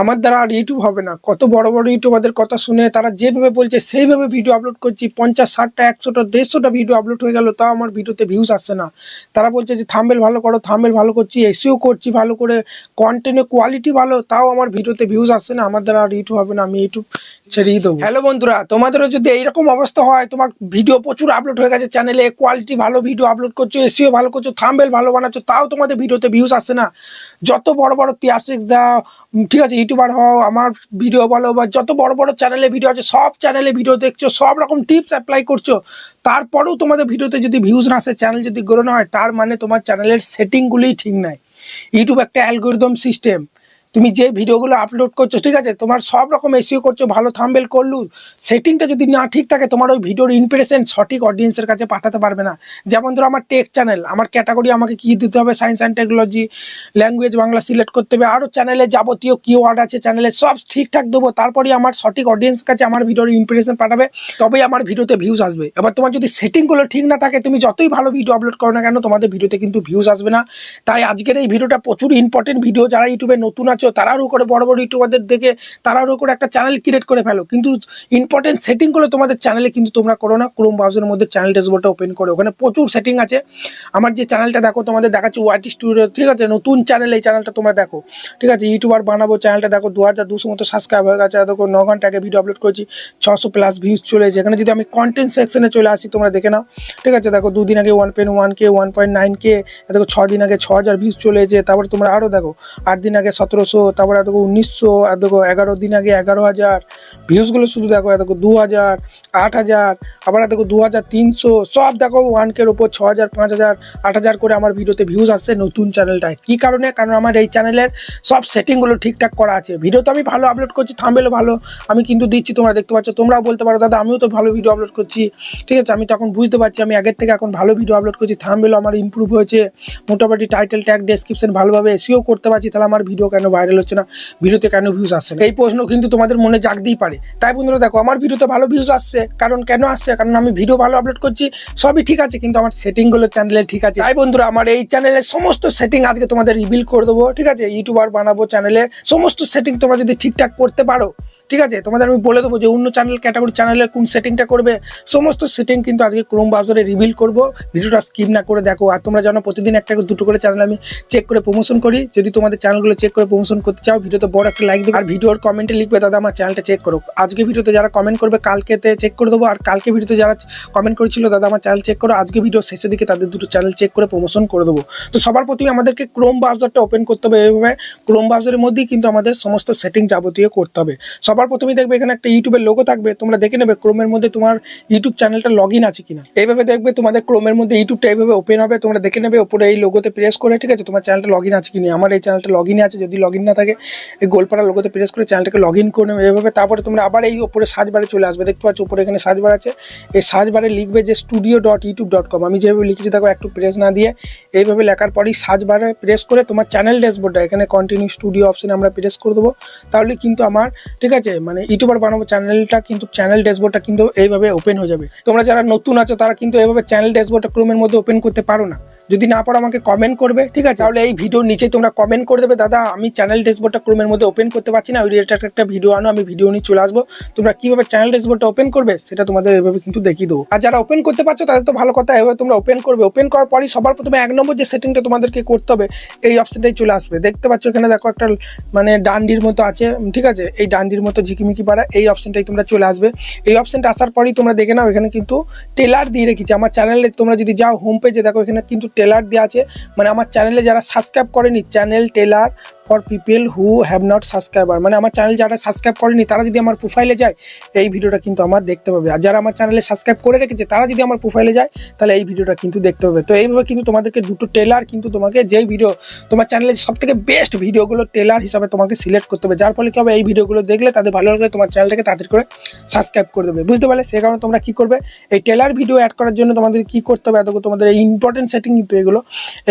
আমার দ্বারা আর ইউটিউব হবে না। কত বড় বড় ইউটিউবারদের কথা শুনে তারা যেভাবে বলছে, সেইভাবে ভিডিও আপলোড করছি। পঞ্চাশ, ষাটটা, একশোটা, দেড়শোটা ভিডিও আপলোড হয়ে গেল, তাও আমার ভিডিওতে ভিউজ আসছে না। তারা বলছে যে থাম্বেল ভালো করো থাম্বেল ভালো করছি এসিও করছি ভালো করে কন্টেন্টের কোয়ালিটি ভালো, তাও আমার ভিডিওতে ভিউজ আসছে না। আমার দ্বারা আর ইউটিউব হবে না, আমি ইউটিউব ছেড়েই দেবো। হ্যালো বন্ধুরা, তোমাদেরও যদি এইরকম অবস্থা হয়, তোমার ভিডিও প্রচুর আপলোড হয়ে গেছে চ্যানেলে কোয়ালিটি ভালো ভিডিও আপলোড করছ এসিও ভালো করছ থাম্বেল ভালো বানাচ্ছো, তাও তোমাদের ভিডিওতে ভিউজ আসছে না। যত বড় বড় তিয়াসিক্স দাও ঠিক আছে ইউটিউবার হও, আমার ভিডিও বলো বা যত বড় বড় চ্যানেলে ভিডিও আছে, সব চ্যানেলে ভিডিও দেখছ, সব রকম টিপস অ্যাপ্লাই করছ। তারপরেও তোমাদের ভিডিওতে যদি ভিউজ না আসে চ্যানেল যদি গ্রো না হয়, তার মানে তোমার চ্যানেলের সেটিংগুলি ঠিক নাই। ইউটিউব একটা অ্যালগোরিদম সিস্টেম তুমি যে ভিডিওগুলো আপলোড করছ, ঠিক আছে? তোমার সব রকম এসিও করছ, ভালো থাম্বেল করলু সেটিংটা যদি না ঠিক থাকে, তোমার ওই ভিডিওর ইমপ্রেশন সঠিক অডিয়েন্সের কাছে পাঠাতে পারবে না। যেমন ধরো আমার টেক চ্যানেল আমার ক্যাটাগরি আমাকে কি দিতে হবে? Science and technology language Bangla select করতে হবে। আরও চ্যানেলে যাবতীয় কিওয়ার্ড আছে চ্যানেলে সব ঠিকঠাক দেবো। তারপরে আমার সঠিক অডিয়েন্স কাছে আমার ভিডিওর ইমপ্রেশন পাঠাবে। তবেই আমার ভিডিওতে ভিউজ আসবে। এবার তোমার যদি সেটিংগুলো ঠিক না থাকে, তুমি যতই ভালো ভিডিও আপলোড করো না কেন, তোমাদের ভিডিওতে কিন্তু ভিউজ আসবে না। তাই আজকের এই ভিডিওটা প্রচুর ইম্পর্টেন্ট ভিডিও যারা ইউটিউবে নতুন তারাও করে বড় বড় ইউটিউবারদের দেখে তারাও করে একটা চ্যানেল ক্রিয়েট করে ফেলো। কিন্তু ইম্পর্টেন্ট সেটিংগুলো তোমাদের চ্যানেলে কিন্তু তোমরা করো না। ক্রোম ব্রাউজারের মধ্যে চ্যানেল ড্যাশবোর্ডটা ওপেন করো। ওখানে প্রচুর সেটিং আছে। আমার যে চ্যানেলটা দেখো, তোমাদের দেখাচ্ছি ওয়াইটি স্টুডিও ঠিক আছে? নতুন চ্যানেল এই চ্যানেলটা তোমরা দেখো। ঠিক আছে? ইউটিউবার বানাবো চ্যানেলটা দেখো। দু হাজার দুশো মতো সাবস্ক্রাইব হয়ে গেছে। দেখো, ন ঘণ্টা আগে ভিডিও আপলোড করেছি। ছশো প্লাস ভিউজ চলে এসেছে। এখানে যদি আমি কন্টেন্ট সেকশনে চলে আসি, তোমরা দেখে নাও। ঠিক আছে? দেখো, দুদিন আগে one point one K one point nine K দেখো ছ দিন আগে ছ হাজার ভিউজ চলে এসেছে। তারপরে তোমরা আরও দেখো। আট দিন আগে সতেরোশো তারপরে দেখো উনিশশো দেখো এগারো, দিন আগে এগারো হাজার। ভিউজগুলো শুধু দেখো দেখো দু হাজার, আট হাজার, আবার দেখো দু হাজার তিনশো। সব দেখো ওয়ান কের ওপর ছ হাজার, পাঁচ হাজার, আট হাজার করে আমার ভিডিওতে ভিউজ আসছে নতুন চ্যানেলটায় কী কারণে? কারণ আমার এই চ্যানেলের সব সেটিংগুলো ঠিকঠাক করা আছে। ভিডিও তো আমি ভালো আপলোড করছি থামবেলও ভালো। আমি কিন্তু দিচ্ছি, তোমরা দেখতে পাচ্ছ, তোমরাও বলতে পারো, দাদা, আমিও তো ভালো ভিডিও আপলোড করছি। ঠিক আছে, আমি তখন বুঝতে পারছি, আমি আগের থেকে এখন ভালো ভিডিও আপলোড করছি থামবেলও আমার ইমপ্রুভ হয়েছে। মোটামুটি টাইটেল ট্যাগ ডেসক্রিপশন ভালোভাবে এসিও করতে পারছি, তাহলে আমার ভিডিও কেন ভাইরাল হচ্ছে না, ভিডিওতে কেন ভিউজ আসছে এই প্রশ্ন কিন্তু তোমাদের মনে জাগতেই পারে। তাই বন্ধুরা দেখো, আমার ভিডিওতে ভালো ভিউজ আসছে, কারণ কেন আসছে? কারণ আমি ভিডিও ভালো আপলোড করছি, সবই ঠিক আছে, কিন্তু আমার সেটিংগুলো চ্যানেলে ঠিক আছে। তাই বন্ধুরা, আমার এই চ্যানেলের সমস্ত সেটিং আজকে তোমাদের রিভিল করে দেবো, ঠিক আছে? ইউটিউবার বানাবো চ্যানেলের সমস্ত সেটিং তোমরা যদি ঠিকঠাক করতে পারো ঠিক আছে? তোমাদের আমি বলে দেবো যে অন্য চ্যানেল ক্যাটাগরি চ্যানেলের কোন সেটিংটা করবে। সমস্ত সেটিং কিন্তু আজকে ক্রোম ব্রাউজারে রিভিল করব। ভিডিওটা স্কিপ না করে দেখো। আর তোমরা জানো, প্রতিদিন একটা দুটো করে চ্যানেল আমি চেক করে প্রমোশন করি। যদি তোমাদের চ্যানেলগুলো চেক করে প্রমোশন করতে চাও, ভিডিওতে বড় একটা লাইক দেবে। আর ভিডিওর কমেন্টে লিখবে, দাদা, আমার চ্যানেলটা চেক করো। আজকে ভিডিওতে যারা কমেন্ট করবে, কালকেতে চেক করে দেবো। আর কালকে ভিডিওতে যারা কমেন্ট করেছিল, দাদা, আমার চ্যানেল চেক করো। আজকে ভিডিও শেষের দিকে তাদের দুটো চ্যানেল চেক করে প্রমোশন করে দেবো। তো সবার প্রথমে আমাদেরকে ক্রোম ব্রাউজারটা ওপেন করতে হবে। এইভাবে ক্রোম ব্রাউজারের মধ্যেই কিন্তু আমাদের সমস্ত সেটিং যাবতীয় করতে হবে। সবার প্রথমেই দেখবে এখানে একটা ইউটিউবের লোগো থাকবে, তোমরা দেখে নেবে ক্রোমের মধ্যে তোমার ইউটিউব চ্যানেলটা লগ ইন আছে কিনা। এইভাবে দেখবে তোমাদের ক্রোমের মধ্যে ইউটিউবটা এইভাবে ওপেন হবে, তোমরা দেখে নেবে ওপরে এই লোগোতে প্রেস করে, ঠিক আছে? তোমার চ্যানেলটা লগ ইন আছে কিনা? আমার এই চ্যানেলটা লগ ইন আছে, যদি লগ ইন না থাকে, এই গোলপাড়া লোগোতে প্রেস করে চ্যানেলটাকে লগ ইন করে নেবে এইভাবে। তারপরে তোমরা আবার এই ওপরে সার্চ বারে চলে আসবে। দেখতে পাচ্ছ উপরে এখানে সার্চ বার আছে। এই সার্চ বারে লিখবে যে studio dot YouTube dot com আমি যেভাবে লিখেছি, দেখো, একটু প্রেস না দিয়ে এইভাবে লেখার পরেই সার্চ বারে প্রেস করে তোমার চ্যানেল ড্যাশবোর্ডটা এখানে কন্টিনিউ স্টুডিও অপশনে আমরা প্রেস করে দেবো। তাহলে কিন্তু আমার, ঠিক আছে? মানে ইউটিউবার বানাবো চ্যানেলটা কিন্তু চ্যানেল ড্যাশবোর্ডটা কিন্তু এইভাবে ওপেন হয়ে যাবে। তোমরা যারা নতুন আছো, তারা কিন্তু এইভাবে চ্যানেল ড্যাশবোর্ডটা ক্রোমের মধ্যে ওপেন করতে পারো না। যদি না পারো, আমাকে কমেন্ট করবে, ঠিক আছে? তাহলে এই ভিডিওর নিচে তোমরা কমেন্ট করে দেবে, দাদা, আমি চ্যানেল ড্যাশবোর্ডটা ক্রোমের মধ্যে ওপেন করতে পারছি না, ওই রিলেটেড একটা ভিডিও আনো, আমি ভিডিও নিয়ে চলে আসব। তোমরা কীভাবে চ্যানেল ড্যাশবোর্ডটা ওপেন করবে, সেটা তোমাদের এভাবে কিন্তু দেখিয়ে দেবো। আর যারা ওপেন করতে পারছ, তাদের তো ভালো কথা, এভাবে তোমরা ওপেন করবে। ওপেন করার পরই সবার প্রথমে এক নম্বর যে সেটিংটা তোমাদেরকে করতে হবে, এই অপশনটাই চলে আসবে। দেখতে পাচ্ছ এখানে দেখো একটা মানে ডান্ডির মতো আছে, ঠিক আছে? এই ডান্ডির মতো ঝিকিমিকি পাড়া, এই অপশানটাই তোমরা চলে আসবে। এই অপশানটা আসার পরেই তোমরা দেখে নাও, এখানে কিন্তু টেলার দিয়ে রেখেছি। আমার চ্যানেলে তোমরা যদি যাও হোম পেজে দেখো এখানে কিন্তু টেলার দেওয়া আছে। মানে আমার চ্যানেলে যারা সাবস্ক্রাইব করেনি channel trailer for people who have not subscriber মানে আমার চ্যানেল যারা সাবস্ক্রাইব করেনি, তারা যদি আমার প্রোফাইলে যায়, এই ভিডিওটা কিন্তু আমার দেখতে পাবে। আর যারা আমার চ্যানেলে সাবস্ক্রাইব করে রেখেছে, তারা যদি আমার প্রোফাইলে যায়, তাহলে এই ভিডিওটা কিন্তু দেখতে পাবে। তো এইভাবে কিন্তু তোমাদেরকে দুটো টেলার কিন্তু তোমাকে যেই ভিডিও তোমার চ্যানেলের সব থেকে বেস্ট ভিডিওগুলো টেলার হিসাবে তোমাকে সিলেক্ট করতে হবে। যার ফলে কি হবে, এই ভিডিওগুলো দেখলে তাদের ভালো লাগলে তোমার চ্যানেলটাকে তাদের করে সাবস্ক্রাইব করে দেবে। বুঝতে পারলে? সে কারণে তোমরা কী করবে, এই টেলার ভিডিও অ্যাড করার জন্য তোমাদের কি করতে হবে এত তোমাদের এই ইম্পর্টেন্ট সেটিং কিন্তু এগুলো।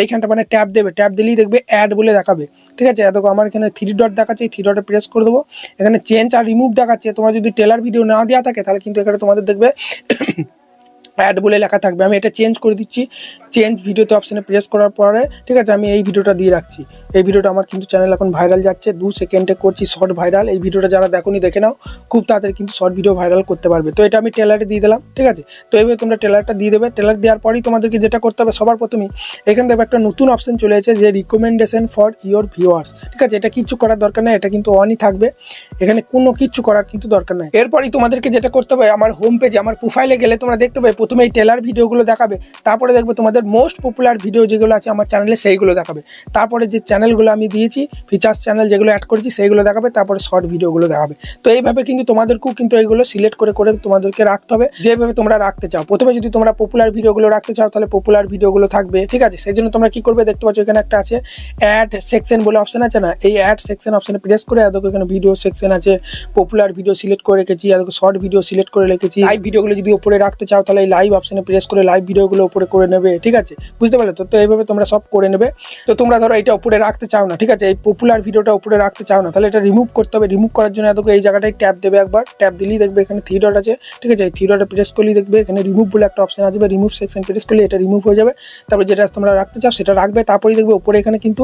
এইখানটা মানে ট্যাব দেবে। ট্যাব দিলেই দেখবে অ্যাড বলে দেখাবে। ঠিক আছে? এত আমার এখানে থ্রি ডট দেখাচ্ছে, এই থ্রি ডটে প্রেস করে দেবো। এখানে চেঞ্জ আর রিমুভ দেখাচ্ছে। তোমার যদি টেলার ভিডিও না দেওয়া থাকে, তাহলে কিন্তু এখানে তোমাদের দেখবে অ্যাড বলে লেখা থাকবে। আমি এটা চেঞ্জ করে দিচ্ছি। চেঞ্জ ভিডিওতে অপশানে প্রেস করার পরে, ঠিক আছে, আমি এই ভিডিওটা দিয়ে রাখছি। এই ভিডিওটা আমার কিন্তু চ্যানেল এখন ভাইরাল যাচ্ছে। দু সেকেন্ডে করছি শর্ট ভাইরাল এই ভিডিওটা যারা দেখোনি, দেখে নাও। খুব তাড়াতাড়ি কিন্তু শর্ট ভিডিও ভাইরাল করতে পারবে। তো এটা আমি টেলারে দিয়ে দিলাম, ঠিক আছে? তো এইভাবে তোমরা টেলারটা দিয়ে দেবে। টেলার দেওয়ার পরেই তোমাদেরকে যেটা করতে হবে, সবার প্রথমেই এখানে দেখবে একটা নতুন অপশন চলে এসেছে যে রিকমেন্ডেশন ফর ইওর ভিউয়ার্স ঠিক আছে? এটা কিছু করার দরকার নেই, এটা কিন্তু অনই থাকবে। এখানে কোনো কিছু করার কিন্তু দরকার নেই। এরপরই তোমাদেরকে যেটা করতে হবে, আমার হোম পেজে আমার প্রোফাইলে গেলে তোমরা দেখতে পাবে প্রথমে এই টেলার ভিডিওগুলো দেখাবে, তারপরে দেখবে তোমাদের মোস্ট পপুলার ভিডিও যেগুলো আছে আমার চ্যানেলে সেইগুলো দেখাবে। তারপরে যে চ্যানেলগুলো আমি দিয়েছি ফিচার্স চ্যানেল যেগুলো অ্যাড করেছি সেইগুলো দেখাবে, তারপরে শর্ট ভিডিওগুলো দেখাবে। তো এইভাবে কিন্তু তোমাদেরকেও কিন্তু এইগুলো সিলেক্ট করে করে তোমাদেরকে রাখতে হবে। যেভাবে তোমরা রাখতে চাও। প্রথমে যদি তোমরা পপুলার ভিডিওগুলো রাখতে চাও, তাহলে পপুলার ভিডিওগুলো থাকবে। ঠিক আছে? সেই জন্য তোমরা কি করবে? দেখতে পাচ্ছ এখানে একটা আছে অ্যাড সেকশন বলে অপশন আছে না? এই অ্যাড সেকশন অপশনে প্রেস করে দেখো এখানে ভিডিও সেকশন আছে। পপুলার ভিডিও সিলেক্ট করে রেখেছি আর শর্ট ভিডিও সিলেক্ট করে রেখেছি। লাইভ ভিডিওগুলো যদি উপরে রাখতে চাও, তাহলে এই লাইভ অপশনে প্রেস করে লাইভ ভিডিওগুলো উপরে করে নেবে, ঠিক আছে? বুঝতে পারলে তো? তো এইভাবে তোমরা সব করে নেবে। তো তোমরা ধরো এটা উপরে রাখতে চাও না, ঠিক আছে? এই পপুলার ভিডিওটা উপরে রাখতে চাও না, তাহলে এটা রিমুভ করতে হবে। রিমুভ করার জন্য এত এই জায়গাটায় ট্যাপ দেবে একবার। ট্যাপ দিলেই দেখবে এখানে থ্রি ডট আছে, ঠিক আছে? এই থ্রি প্রেস করলেই দেখবে এখানে রিমুভ বলে একটা অপশন আসবে। রিমুভ সেকশন প্রেস করলে এটা রিমুভ হয়ে যাবে। তারপরে যেটা তোমরা রাখতে চাও সেটা রাখবে। তারপরেই দেখবে উপরে এখানে কিন্তু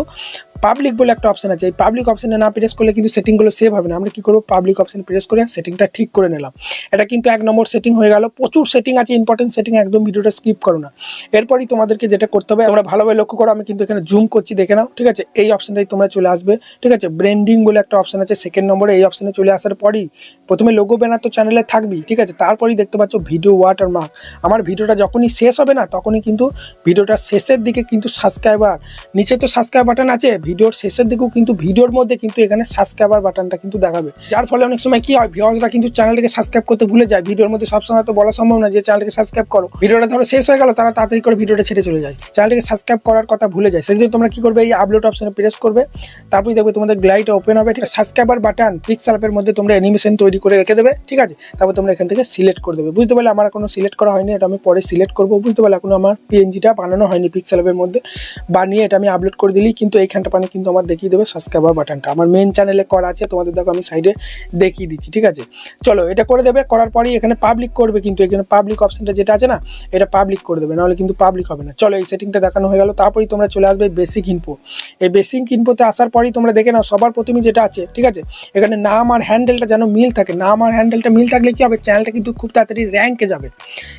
পাবলিক বলে একটা অপশন আছে। এই পাবলিক অপশনে না প্রেস করলে কিন্তু সেটিংগুলো সেভ হবে না। আমরা কি করব? পাবলিক অপশন প্রেস করে সেটিংটা ঠিক করে নিলাম। এটা কিন্তু এক নম্বর সেটিং হয়ে গেল। প্রচুর সেটিং আছে ইম্পর্টেন্ট সেটিং একদম ভিডিওটা স্কিপ করো না। এরপরই তোমাদেরকে যেটা করতে হবে, তোমরা ভালোভাবে লক্ষ্য করো, আমি কিন্তু এখানে জুম করছি, দেখে নাও, ঠিক আছে? এই অপশনটাই তোমরা চলে আসবে, ঠিক আছে? ব্র্যান্ডিং বলে একটা অপশন আছে সেকেন্ড নম্বরে এই অপশনে চলে আসার পরই। প্রথমে লোগো ব্যানার তো চ্যানেলে থাকবি ঠিক আছে? তারপরেই দেখতে পাচ্ছ ভিডিও ওয়াটার মার্ক আমার ভিডিওটা যখনই শেষ হবে না, তখনই কিন্তু ভিডিওটা শেষের দিকে কিন্তু সাবস্ক্রাইবার নিচে তো সাবস্ক্রাইব বাটন আছে, ভিডিওর শেষের দিকেও কিন্তু ভিডিওর মধ্যে কিন্তু এখানে সাবস্ক্রাইবার বাটনটা কিন্তু দেখাবে। যার ফলে অনেক সময় কি হয় ভিউয়ার্সরা কিন্তু চ্যানেলটাকে সাবস্ক্রাইব করতে ভুলে যায়। ভিডিওর মধ্যে সবসময় তো বলা সম্ভব না যে চ্যানেলটাকে সাবস্ক্রাইব করো। ভিডিওটা ধরো শেষ হয়ে গেল, তারা তাড়াতাড়ি করে ভিডিওটা ছেড়ে চলে যায়। চ্যানেলটাকে সাবস্ক্রাইব করার কথা ভুলে যায়। সেই জন্য তোমরা কি করবে, এই আপলোড অপশনে প্রেস করবে। তারপরে দেখবে তোমাদের গ্লাইটটা ওপেন হবে। ঠিক আছে সাবস্ক্রাইবার বাটন পিক্সেল অ্যাপের মধ্যে তোমরা অ্যানিমেশন তৈরি করে রেখে দেবে। ঠিক আছে, তারপর তোমরা এখান থেকে সিলেক্ট করে দেবে। বুঝতে পারলে আমার কোনো সিলেক্ট করা হয়নি, এটা আমি পরে সিলেক্ট করব। বুঝতে পারলে এখনও আমার পিএনজিটা বানানো হয়নি পিক্সেল অ্যাপের মধ্যে। বানিয়ে এটা আমি আপলোড করে দিলি, কিন্তু এইখানটা পানি কিন্তু আমার দেখিয়ে দেবে সাবস্ক্রাইবার বাটনটা আমার মেন চ্যানেলে করা আছে, তোমাদের দেখো আমি সাইডে দেখিয়ে দিচ্ছি। ঠিক আছে, চলো এটা করে দেবে। করার পরেই এখানে পাবলিক করবে, কিন্তু এখানে পাবলিক অপশনটা যেটা আছে না, এটা পাবলিক করে দেবে, নাহলে কিন্তু পাবলিক হবে না। চলো এই সেটিংটা দেখানো হয়ে গেল, তারপরেই তোমরা চলে আসবে বেসিক ইনফো এই বেসিক ইনফোতে আসার পরেই তোমরা দেখে নাও, সবার প্রথমে যেটা আছে, ঠিক আছে? এখানে নাম আর হ্যান্ডেলটা যেন মিল থাকে, নাম আর হ্যান্ডেলটা মিল থাকলে কি হবে? চ্যানেলটা কিন্তু খুব তাড়াতাড়ি র্যাঙ্কে যাবে।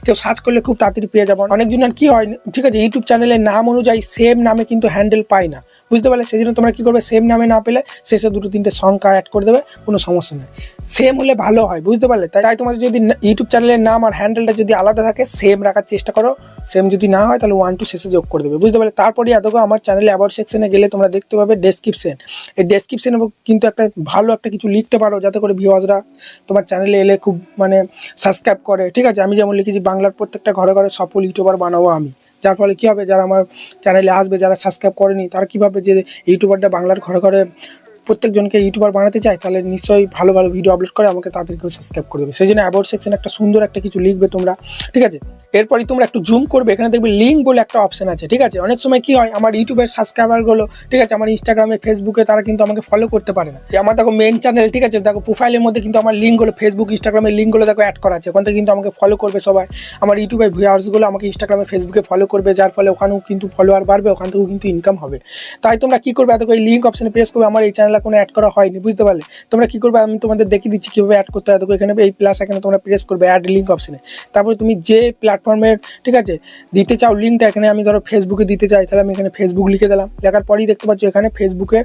কেউ সার্চ করলে খুব তাড়াতাড়ি পেয়ে যাবে। অনেকজনের কি হয়, ঠিক আছে? ইউটিউব চ্যানেলের নাম অনুযায়ী সেম নামে কিন্তু হ্যান্ডেল পায় না। বুঝতে পারলে জন্য তোমরা কী করবে? সেম নামে না পেলে শেষে দুটো তিনটে সংখ্যা অ্যাড করে দেবে, কোনো সমস্যা নেই। সেম হলে ভালো হয়, বুঝতে পারলে? তাই তাই তোমাদের যদি ইউটিউব চ্যানেলের নাম আর হ্যান্ডেলটা যদি আলাদা থাকে সেম রাখার চেষ্টা করো। সেম যদি না হয়, তাহলে ওয়ান টু শেষে যোগ করে দেবে, বুঝতে পারলে? তারপরে এতগো আমার চ্যানেলে অ্যাবাউট সেকশনে গেলে তোমরা দেখতে পাবে ডেসক্রিপশন এই ডেসক্রিপশনে কিন্তু একটা ভালো একটা কিছু লিখতে পারো, যাতে করে ভিউয়ার্সরা তোমার চ্যানেলে এলে খুব মানে সাবস্ক্রাইব করে। ঠিক আছে, আমি যেমন লিখেছি, বাংলার প্রত্যেকটা ঘরে ঘরে সফল ইউটিউবার বানাবো আমি। যার ফলে কী হবে, যারা আমার চ্যানেলে আসবে, যারা সাবস্ক্রাইব করেনি, তারা কীভাবে যে ইউটিউবারটা বাংলার ঘরে ঘরে প্রত্যেকজনকে ইউটিউবার বানাতে চায়, তাহলে নিশ্চয়ই ভালো ভালো ভিডিও আপলোড করে আমাকে তাদেরকেও সাবস্ক্রাইব করে দেবে। সেই জন্য অ্যাবাউট সেকশন একটা সুন্দর একটা কিছু লিখবে তোমরা, ঠিক আছে? এরপরই তোমরা একটু জুম করবে, এখানে দেখবে লিঙ্ক বলে একটা অপশন আছে, ঠিক আছে? অনেক সময় কি হয়, আমার ইউটিউবের সাবস্ক্রাইবারগুলো ঠিক আছে? আমার ইনস্টাগ্রামে ফেসবুকে তারা কিন্তু আমাকে ফলো করতে পারে না। আমার দেখো মেন চ্যানেল ঠিক আছে? দেখো প্রোফাইলের মধ্যে কিন্তু আমার লিঙ্কগুলো ফেসবুক ইনস্টাগ্রামের লিঙ্কগুলো দেখো অ্যাড করা আছে। ওখান থেকে কিন্তু আমাকে ফলো করবে সবাই। আমার ইউটিউবের ভিউয়ার্সগুলো আমাকে ইনস্টাগ্রামে ফেসবুকে ফলো করবে, যার ফলে ওখানেও কিন্তু ফলোয়ার বাড়বে, ওখান থেকেও কিন্তু ইনকাম হবে। তাই তোমরা কি করবে? এত এই লিঙ্ক অপশানে প্রেস করবে, আমার এই চ্যানেলে কোনো অ্যাড করা হয়নি, বুঝতে পারলে? তোমরা কী করবে? আমি তোমাদের দেখিয়ে দিচ্ছি কীভাবে অ্যাড করতে হয়। দেখো, এখানে এই প্লাস এখানে তোমরা প্রেস করবে অ্যাড লিঙ্ক অপশনে তারপরে তুমি যে প্ল্যাটফর্মের ঠিক আছে? দিতে চাও লিঙ্কটা এখানে আমি ধরো ফেসবুকে দিতে চাই, তাহলে আমি এখানে ফেসবুক লিখে দিলাম। লেখার পরেই দেখতে পাচ্ছ, এখানে ফেসবুকের